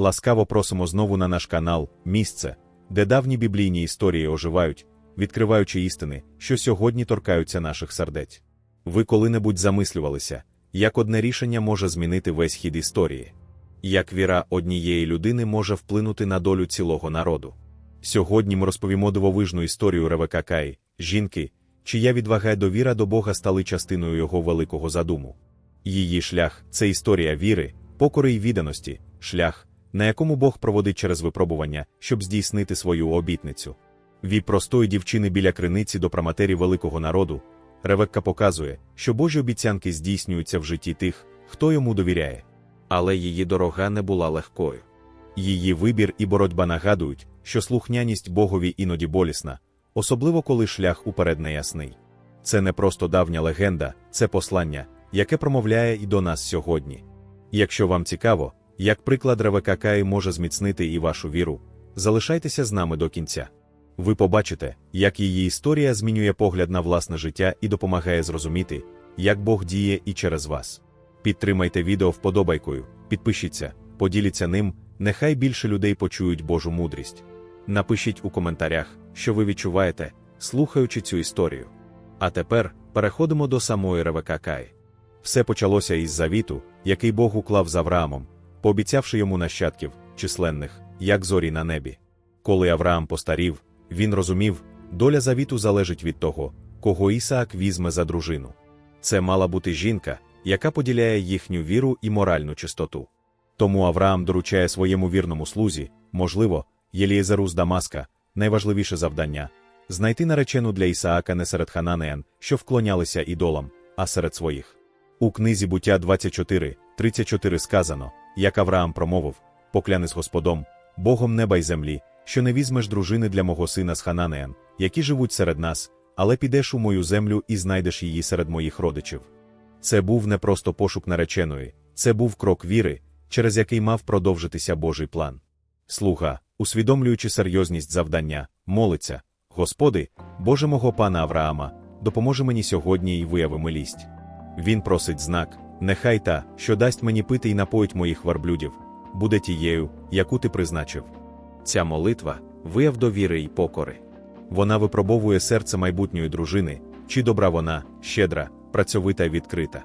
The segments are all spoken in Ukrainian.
Ласкаво просимо знову на наш канал, місце, де давні біблійні історії оживають, відкриваючи істини, що сьогодні торкаються наших сердець. Ви коли-небудь замислювалися, як одне рішення може змінити весь хід історії, як віра однієї людини може вплинути на долю цілого народу. Сьогодні ми розповімо дивовижну історію Ревека Каї, жінки, чия відвага й довіра до Бога стали частиною його великого задуму. Її шлях це історія віри, покори й відданості, шлях, на якому Бог проводить через випробування, щоб здійснити свою обітницю. Від простої дівчини біля криниці до праматері великого народу, Ревекка показує, що Божі обіцянки здійснюються в житті тих, хто йому довіряє. Але її дорога не була легкою. Її вибір і боротьба нагадують, що слухняність Богові іноді болісна, особливо коли шлях уперед неясний. Це не просто давня легенда, це послання, яке промовляє і до нас сьогодні. Якщо вам цікаво, як приклад Ревека Каї може зміцнити і вашу віру, залишайтеся з нами до кінця. Ви побачите, як її історія змінює погляд на власне життя і допомагає зрозуміти, як Бог діє і через вас. Підтримайте відео вподобайкою, підпишіться, поділіться ним, нехай більше людей почують Божу мудрість. Напишіть у коментарях, що ви відчуваєте, слухаючи цю історію. А тепер переходимо до самої Ревека Каї. Все почалося із завіту, який Бог уклав з Авраамом, пообіцявши йому нащадків, численних, як зорі на небі. Коли Авраам постарів, він розумів, доля завіту залежить від того, кого Ісаак візьме за дружину. Це мала бути жінка, яка поділяє їхню віру і моральну чистоту. Тому Авраам доручає своєму вірному слузі, можливо, Єлієзеру з Дамаска, найважливіше завдання знайти наречену для Ісаака не серед хананеян, що вклонялися ідолам, а серед своїх. У книзі буття 24, 34 сказано, як Авраам промовив: Поклянись Господом, Богом неба й землі, що не візьмеш дружини для мого сина з хананеян, які живуть серед нас, але підеш у мою землю і знайдеш її серед моїх родичів. Це був не просто пошук нареченої, це був крок віри, через який мав продовжитися Божий план. Слуга, усвідомлюючи серйозність завдання, молиться: Господи, Боже мого пана Авраама, допоможи мені сьогодні і вияви милість. Він просить знак, нехай та, що дасть мені пити і напоїть моїх верблюдів, буде тією, яку ти призначив. Ця молитва вияв довіри й покори. Вона випробовує серце майбутньої дружини, чи добра вона, щедра, працьовита й відкрита.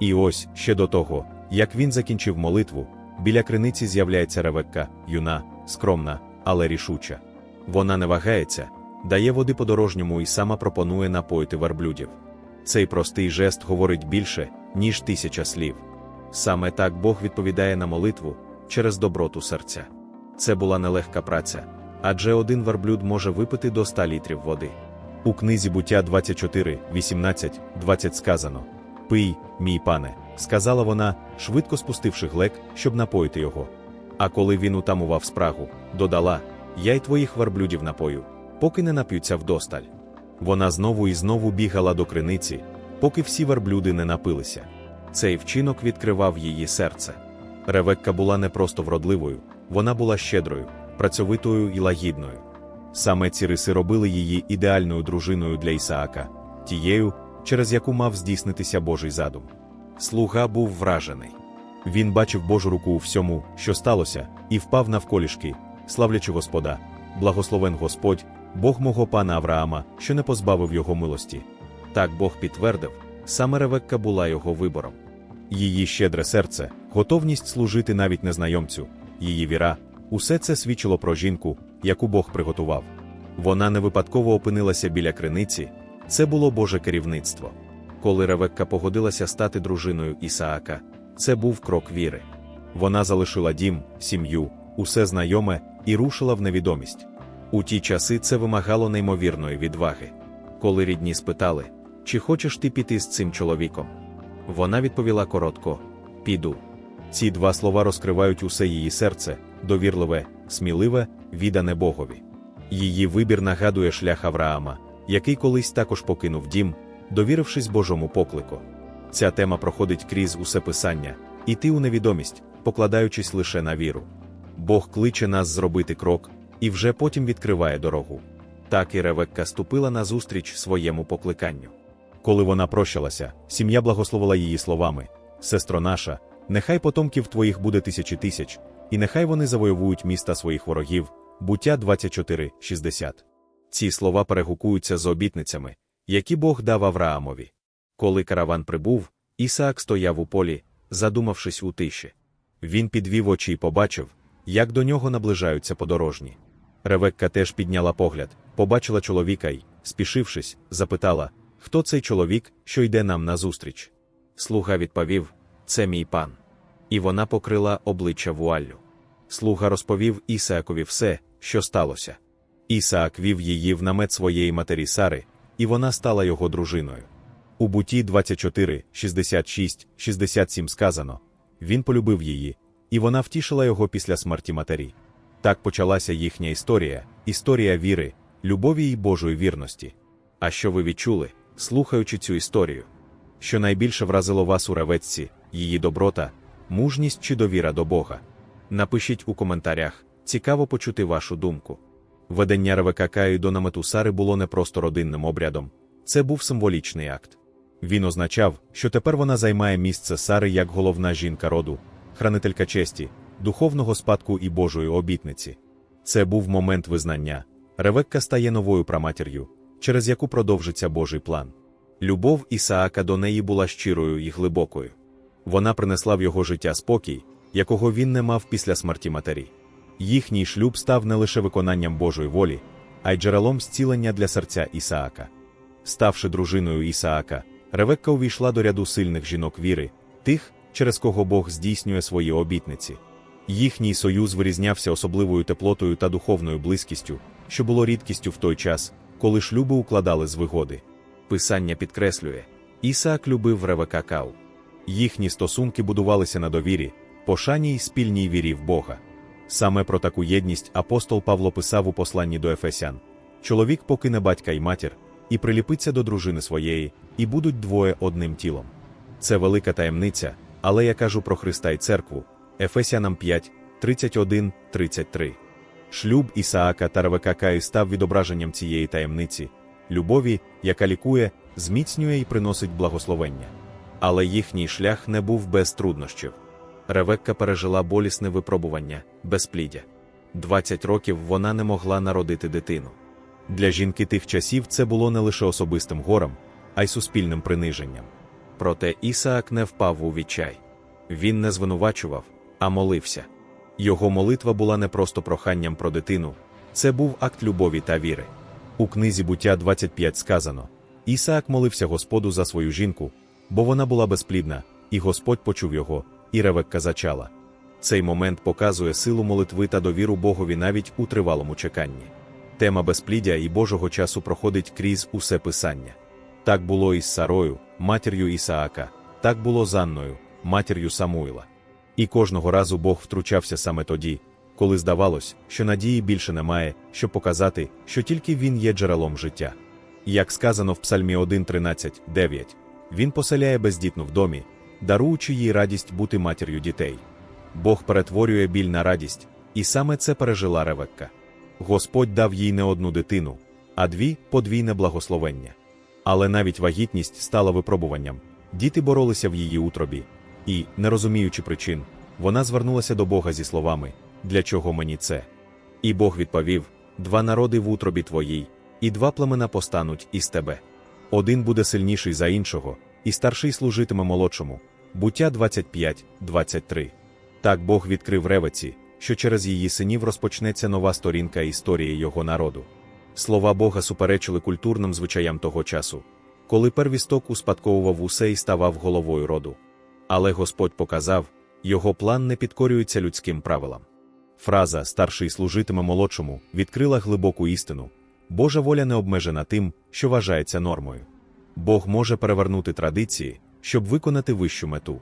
І ось ще до того, як він закінчив молитву, біля криниці з'являється ревекка, юна, скромна, але рішуча. Вона не вагається, дає води подорожньому і сама пропонує напоїти верблюдів. Цей простий жест говорить більше, ніж тисяча слів. Саме так Бог відповідає на молитву через доброту серця. Це була нелегка праця, адже один верблюд може випити до 100 літрів води. У книзі буття 24, 18, 20 сказано: Пий, мій пане, сказала вона, швидко спустивши глек, щоб напоїти його. А коли він утамував спрагу, додала: Я й твоїх верблюдів напою, поки не нап'ються вдосталь. Вона знову і знову бігала до криниці, поки всі верблюди не напилися. Цей вчинок відкривав її серце. Ревекка була не просто вродливою, вона була щедрою, працьовитою і лагідною. Саме ці риси робили її ідеальною дружиною для Ісаака, тією, через яку мав здійснитися Божий задум. Слуга був вражений. Він бачив Божу руку у всьому, що сталося, і впав навколішки, славлячи Господа, благословен Господь, Бог мого пана Авраама, що не позбавив його милості. Так Бог підтвердив, саме Ревекка була його вибором. Її щедре серце, готовність служити навіть незнайомцю, її віра, усе це свідчило про жінку, яку Бог приготував. Вона не випадково опинилася біля криниці, це було Боже керівництво. Коли Ревекка погодилася стати дружиною Ісаака, це був крок віри. Вона залишила дім, сім'ю, усе знайоме і рушила в невідомість. У ті часи це вимагало неймовірної відваги. Коли рідні спитали, чи хочеш ти піти з цим чоловіком? Вона відповіла коротко: піду. Ці два слова розкривають усе її серце, довірливе, сміливе, віддане Богові. Її вибір нагадує шлях Авраама, який колись також покинув дім, довірившись Божому поклику. Ця тема проходить крізь усе писання, іти у невідомість, покладаючись лише на віру. Бог кличе нас зробити крок, і вже потім відкриває дорогу. Так і Ревекка ступила назустріч своєму покликанню. Коли вона прощалася, сім'я благословила її словами: Сестро наша, нехай потомків твоїх буде тисячі тисяч, і нехай вони завойовують міста своїх ворогів. Буття 24.60. Ці слова перегукуються з обітницями, які Бог дав Авраамові. Коли караван прибув, Ісаак стояв у полі, задумавшись у тиші. Він підвів очі і побачив, як до нього наближаються подорожні. Ревекка теж підняла погляд, побачила чоловіка й, спішившись, запитала, хто цей чоловік, що йде нам назустріч. Слуга відповів: Це мій пан. І вона покрила обличчя вуаллю. Слуга розповів Ісаакові все, що сталося. Ісаак вів її в намет своєї матері Сари, і вона стала його дружиною. У буті 24, 66, 67 сказано він полюбив її, і вона втішила його після смерті матері. Так почалася їхня історія, історія віри, любові і Божої вірності. А що ви відчули, слухаючи цю історію? Що найбільше вразило вас у ревецці, її доброта, мужність чи довіра до Бога? Напишіть у коментарях, цікаво почути вашу думку. Ведення РВК Каї до намету Сари було не просто родинним обрядом, це був символічний акт. Він означав, що тепер вона займає місце Сари як головна жінка роду, хранителька честі, духовного спадку і Божої обітниці. Це був момент визнання. Ревекка стає новою праматір'ю, через яку продовжиться Божий план. Любов Ісаака до неї була щирою і глибокою. Вона принесла в його життя спокій, якого він не мав після смерті матері. Їхній шлюб став не лише виконанням Божої волі, а й джерелом зцілення для серця Ісаака. Ставши дружиною Ісаака, Ревекка увійшла до ряду сильних жінок віри, тих, через кого Бог здійснює свої обітниці. Їхній союз вирізнявся особливою теплотою та духовною близькістю, що було рідкістю в той час, коли шлюби укладали з вигоди. Писання підкреслює: Ісаак любив Ревека Кау. Їхні стосунки будувалися на довірі, пошані й спільній вірі в Бога. Саме про таку єдність апостол Павло писав у посланні до Ефесян: чоловік покине батька й матір, і приліпиться до дружини своєї, і будуть двоє одним тілом. Це велика таємниця, але я кажу про Христа й церкву. Ефесянам 5, 31, 33. Шлюб Ісаака та Ревека Каї став відображенням цієї таємниці, любові, яка лікує, зміцнює і приносить благословення. Але їхній шлях не був без труднощів. Ревекка пережила болісне випробування, безпліддя. 20 років вона не могла народити дитину. Для жінки тих часів це було не лише особистим горем, а й суспільним приниженням. Проте Ісаак не впав у відчай. Він не звинувачував, а молився. Його молитва була не просто проханням про дитину, це був акт любові та віри. У книзі буття 25 сказано: Ісаак молився Господу за свою жінку, бо вона була безплідна, і Господь почув його, і Ревекка зачала. Цей момент показує силу молитви та довіру Богові навіть у тривалому чеканні. Тема безпліддя і Божого часу проходить крізь усе писання. Так було із Сарою, матір'ю Ісаака, так було з Анною, матір'ю Самуїла. І кожного разу Бог втручався саме тоді, коли здавалось, що надії більше немає, щоб показати, що тільки він є джерелом життя. Як сказано в Псальмі 1.13.9, він поселяє бездітну в домі, даруючи їй радість бути матір'ю дітей. Бог перетворює біль на радість, і саме це пережила Ревекка. Господь дав їй не одну дитину, а дві подвійне благословення. Але навіть вагітність стала випробуванням. Діти боролися в її утробі, і, не розуміючи причин, вона звернулася до Бога зі словами Для чого мені це? І Бог відповів: Два народи в утробі твоїй, і два племена постануть із тебе. Один буде сильніший за іншого, і старший служитиме молодшому. Буття 25, 23. Так Бог відкрив ревеці, що через її синів розпочнеться нова сторінка історії його народу. Слова Бога суперечили культурним звичаям того часу, коли первісток успадковував усе і ставав головою роду. Але Господь показав, його план не підкорюється людським правилам. Фраза Старший служитиме молодшому відкрила глибоку істину Божа воля не обмежена тим, що вважається нормою. Бог може перевернути традиції, щоб виконати вищу мету.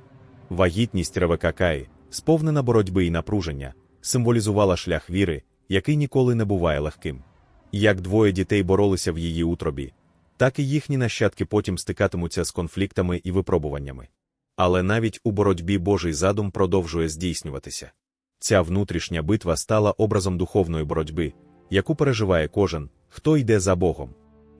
Вагітність Ревека Каї, сповнена боротьби і напруження, символізувала шлях віри, який ніколи не буває легким. Як двоє дітей боролися в її утробі, так і їхні нащадки потім стикатимуться з конфліктами і випробуваннями. Але навіть у боротьбі Божий задум продовжує здійснюватися. Ця внутрішня битва стала образом духовної боротьби, яку переживає кожен, хто йде за Богом.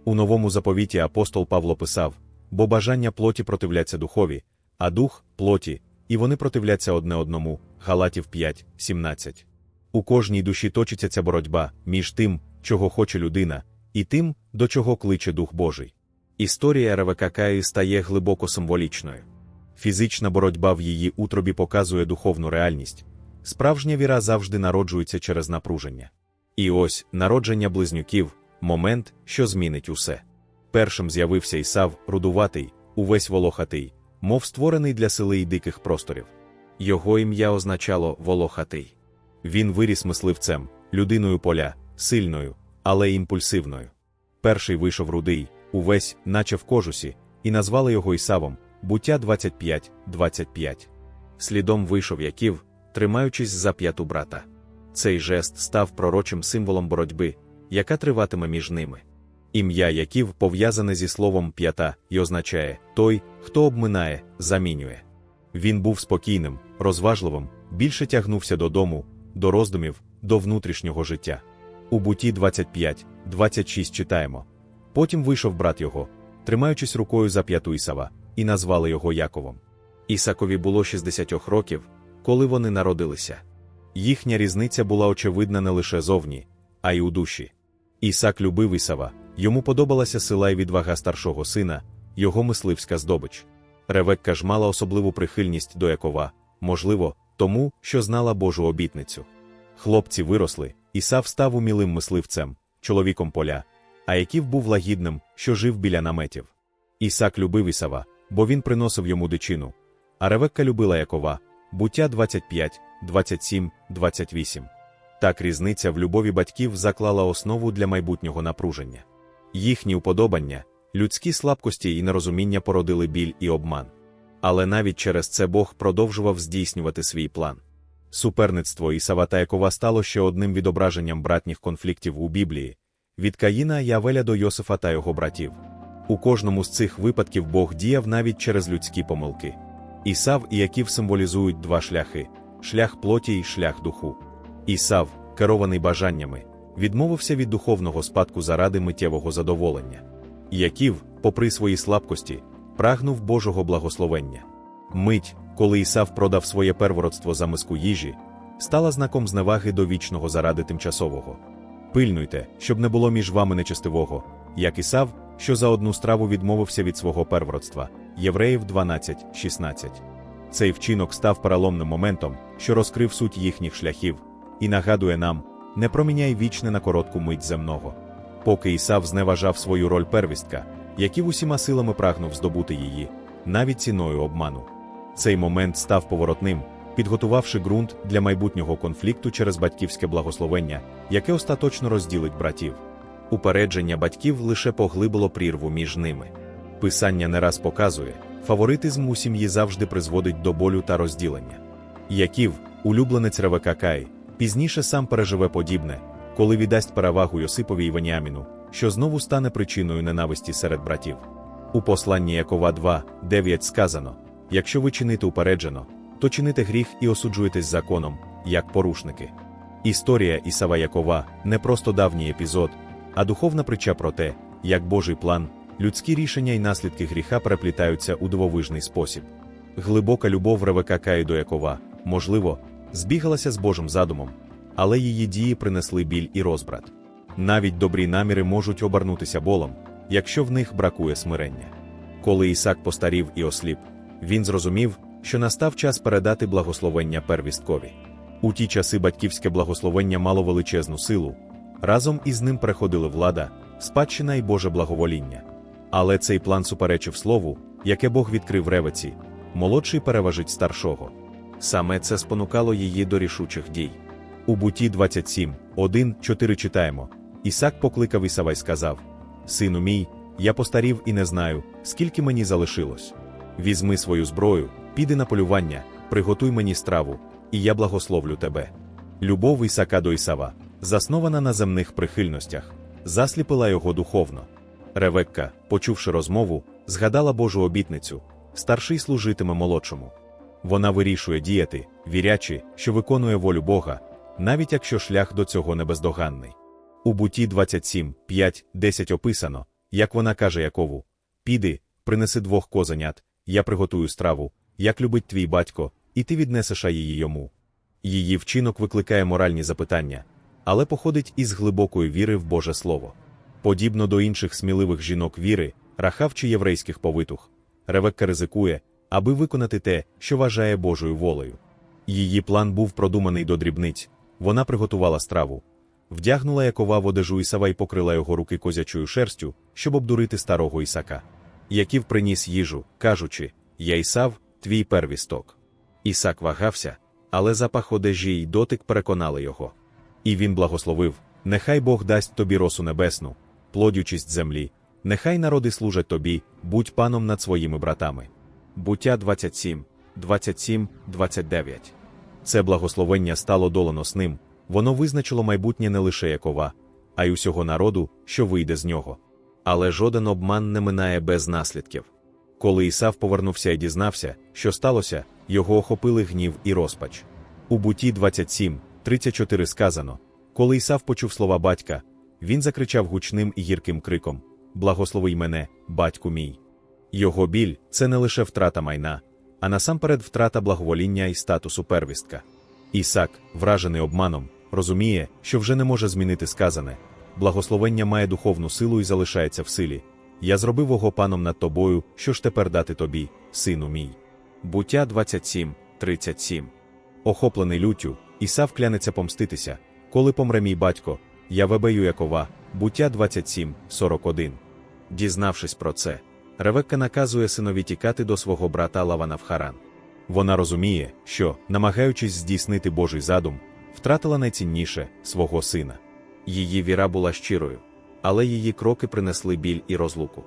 У новому заповіті апостол Павло писав: бо бажання плоті противляться духові, а дух плоті, і вони противляться одне одному. Галатів 5, 17. У кожній душі точиться ця боротьба між тим, чого хоче людина, і тим, до чого кличе Дух Божий. Історія РВК Каї стає глибоко символічною. Фізична боротьба в її утробі показує духовну реальність. Справжня віра завжди народжується через напруження. І ось народження близнюків момент, що змінить усе. Першим з'явився Ісав, рудуватий, увесь волохатий, мов створений для сили й диких просторів. Його ім'я означало волохатий. Він виріс мисливцем, людиною поля, сильною, але імпульсивною. Перший вийшов рудий, увесь, наче в кожусі, і назвали його Ісавом, буття 25-25. Слідом вийшов Яків, тримаючись за п'яту брата. Цей жест став пророчим символом боротьби, яка триватиме між ними. Ім'я Яків пов'язане зі словом п'ята і означає той, хто обминає, замінює. Він був спокійним, розважливим, більше тягнувся додому, до роздумів, до внутрішнього життя. У буті 25-26 читаємо. Потім вийшов брат його, тримаючись рукою за п'яту Ісава, і назвали його Яковом. Ісакові було 60 років, коли вони народилися. Їхня різниця була очевидна не лише зовні, а й у душі. Ісак любив Ісава, йому подобалася сила й відвага старшого сина, його мисливська здобич. Ревекка ж мала особливу прихильність до Якова, можливо, тому, що знала Божу обітницю. Хлопці виросли, Ісав став умілим мисливцем, чоловіком поля, а Яків був лагідним, що жив біля наметів. Ісак любив Ісава, бо він приносив йому дичину, а Ревекка любила Якова, буття 25, 27, 28. Так різниця в любові батьків заклала основу для майбутнього напруження. Їхні уподобання, людські слабкості і нерозуміння породили біль і обман. Але навіть через це Бог продовжував здійснювати свій план. Суперництво Ісава та Якова стало ще одним відображенням братніх конфліктів у Біблії від Каїна і Авеля до Йосифа та його братів. У кожному з цих випадків Бог діяв навіть через людські помилки. Ісав і Яків символізують два шляхи шлях плоті і шлях духу. Ісав, керований бажаннями, відмовився від духовного спадку заради миттєвого задоволення. Яків, попри свої слабкості, прагнув Божого благословення. Мить, коли Ісав продав своє первородство за миску їжі, стала знаком зневаги до вічного заради тимчасового. Пильнуйте, щоб не було між вами нечестивого, як Ісав, що за одну страву відмовився від свого первородства. Євреїв 12.16. Цей вчинок став переломним моментом, що розкрив суть їхніх шляхів, і нагадує нам: не проміняй вічне на коротку мить земного. Поки Ісав зневажав свою роль первістка, Яків усіма силами прагнув здобути її, навіть ціною обману. Цей момент став поворотним, підготувавши ґрунт для майбутнього конфлікту через батьківське благословення, яке остаточно розділить братів. Упередження батьків лише поглибило прірву між ними. Писання не раз показує, фаворитизм у сім'ї завжди призводить до болю та розділення. Яків, улюбленець Ревека Кай, пізніше сам переживе подібне, коли віддасть перевагу Йосипові і Веніаміну, що знову стане причиною ненависті серед братів. У посланні Якова 2, 9 сказано: якщо ви чините упереджено, то чините гріх і осуджуєтесь законом, як порушники. Історія Ісава Якова не просто давній епізод, а духовна притча про те, як Божий план, людські рішення і наслідки гріха переплітаються у дивовижний спосіб. Глибока любов Ревека Каї до Якова, можливо, збігалася з Божим задумом, але її дії принесли біль і розбрат. Навіть добрі наміри можуть обернутися болом, якщо в них бракує смирення. Коли Ісак постарів і осліп, він зрозумів, що настав час передати благословення первісткові. У ті часи батьківське благословення мало величезну силу, разом із ним приходили влада, спадщина і Боже благовоління. Але цей план суперечив слову, яке Бог відкрив ревеці, молодший переважить старшого. Саме це спонукало її до рішучих дій. У буті 27, 1, 4 читаємо. Ісак покликав Ісава й сказав: Сину мій, я постарів і не знаю, скільки мені залишилось. Візьми свою зброю, піди на полювання, приготуй мені страву, і я благословлю тебе. Любов Ісака до Ісава, заснована на земних прихильностях, засліпила його духовно. Ревекка, почувши розмову, згадала Божу обітницю старший служитиме молодшому. Вона вирішує діяти, вірячи, що виконує волю Бога, навіть якщо шлях до цього не бездоганний. У буті 27, 5, 10 описано, як вона каже Якову: Піди, принеси двох козенят, я приготую страву, як любить твій батько, і ти віднесеш її йому. Її вчинок викликає моральні запитання, але походить із глибокої віри в Боже Слово. Подібно до інших сміливих жінок віри, Рахав чи єврейських повитух, Ревекка ризикує, аби виконати те, що вважає Божою волею. Її план був продуманий до дрібниць. Вона приготувала страву, вдягнула Якова в одежу Ісава і покрила його руки козячою шерстю, щоб обдурити старого Ісака. Яків приніс їжу, кажучи: Я Ісав, твій первісток. Ісак вагався, але запах одежі й дотик переконали його. І він благословив: Нехай Бог дасть тобі росу небесну, плодючість землі, нехай народи служать тобі, будь паном над своїми братами. Буття 27, 27, 29. Це благословення стало доленосним, воно визначило майбутнє не лише Якова, а й усього народу, що вийде з нього. Але жоден обман не минає без наслідків. Коли Ісав повернувся і дізнався, що сталося, його охопили гнів і розпач. У буті 27, 34 сказано: Коли Ісав почув слова батька, він закричав гучним і гірким криком: Благослови мене, батьку мій. Його біль це не лише втрата майна, а насамперед втрата благовоління і статусу первістка. Ісак, вражений обманом, розуміє, що вже не може змінити сказане. Благословення має духовну силу і залишається в силі. Я зробив його паном над тобою, що ж тепер дати тобі, сину мій. Буття 27, 37. Охоплений люттю, Ісав клянеться помститися. Коли помре мій батько, я вебею Якова, буття 27, 41. Дізнавшись про це, Ревекка наказує синові тікати до свого брата Лавана в Харан. Вона розуміє, що, намагаючись здійснити Божий задум, втратила найцінніше свого сина. Її віра була щирою, але її кроки принесли біль і розлуку.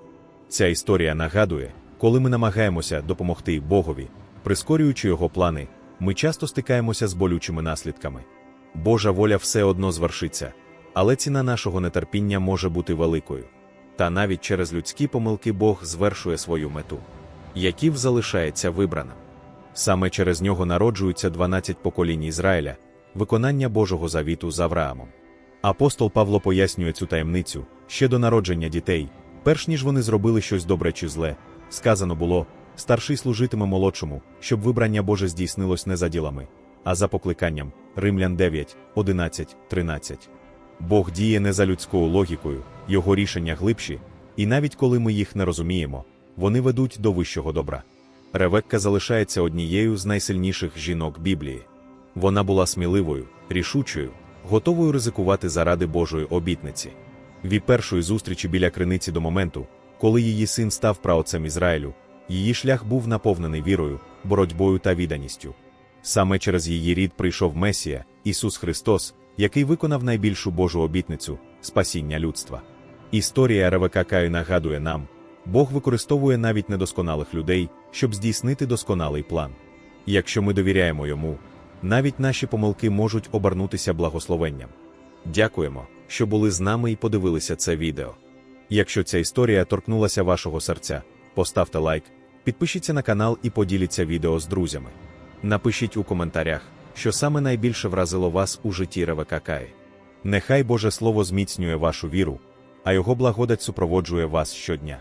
Ця історія нагадує, коли ми намагаємося допомогти Богові, прискорюючи його плани, ми часто стикаємося з болючими наслідками. Божа воля все одно звершиться, але ціна нашого нетерпіння може бути великою. Та навіть через людські помилки Бог звершує свою мету. Яків залишається вибраним. Саме через нього народжуються 12 поколінь Ізраїля, виконання Божого завіту з Авраамом. Апостол Павло пояснює цю таємницю ще до народження дітей, перш ніж вони зробили щось добре чи зле, сказано було: старший служитиме молодшому, щоб вибрання Боже здійснилось не за ділами, а за покликанням Римлян 9, 11, 13. Бог діє не за людською логікою, його рішення глибші, і навіть коли ми їх не розуміємо, вони ведуть до вищого добра. Ревекка залишається однією з найсильніших жінок Біблії. Вона була сміливою, рішучою, готовою ризикувати заради Божої обітниці. Від першої зустрічі біля криниці до моменту, коли її син став праотцем Ізраїлю, її шлях був наповнений вірою, боротьбою та відданістю. Саме через її рід прийшов Месія, Ісус Христос, який виконав найбільшу Божу обітницю спасіння людства. Історія РВК Каю нагадує нам, Бог використовує навіть недосконалих людей, щоб здійснити досконалий план. Якщо ми довіряємо йому, навіть наші помилки можуть обернутися благословенням. Дякуємо, що були з нами і подивилися це відео. Якщо ця історія торкнулася вашого серця, поставте лайк, підпишіться на канал і поділіться відео з друзями. Напишіть у коментарях, що саме найбільше вразило вас у житті Ревека Каї. Нехай Боже Слово зміцнює вашу віру, а його благодать супроводжує вас щодня.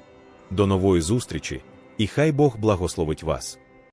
До нової зустрічі, і хай Бог благословить вас.